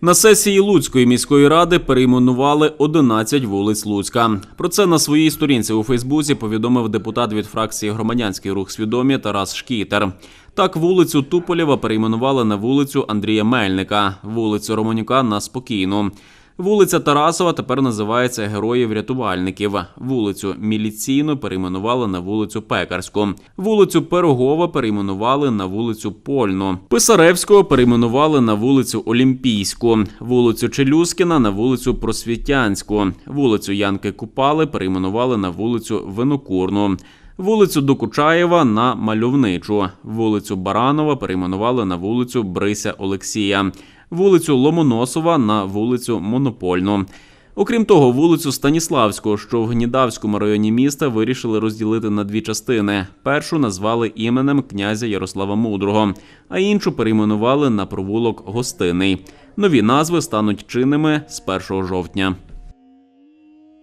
На сесії Луцької міської ради перейменували 11 вулиць Луцька. Про це на своїй сторінці у Фейсбуці повідомив депутат від фракції Громадянський рух свідомі Тарас Шкітер. Так, вулицю Туполєва перейменували на вулицю Андрія Мельника, вулицю Романюка на Спокійну. Вулиця Тарасова тепер називається Героїв-рятувальників. Вулицю Міліційну перейменували на вулицю Пекарську. Вулицю Пирогова перейменували на вулицю Польну. Писаревського перейменували на вулицю Олімпійську. Вулицю Челюскіна на вулицю Просвітянську. Вулицю Янки Купали перейменували на вулицю Винокурну. Вулицю Докучаєва на Мальовничу. Вулицю Баранова перейменували на вулицю Брися Олексія. Вулицю Ломоносова на вулицю Монопольну. Окрім того, вулицю Станіславського, що в Гнідавському районі міста, вирішили розділити на дві частини. Першу назвали іменем князя Ярослава Мудрого, а іншу перейменували на провулок Гостиний. Нові назви стануть чинними з 1 жовтня.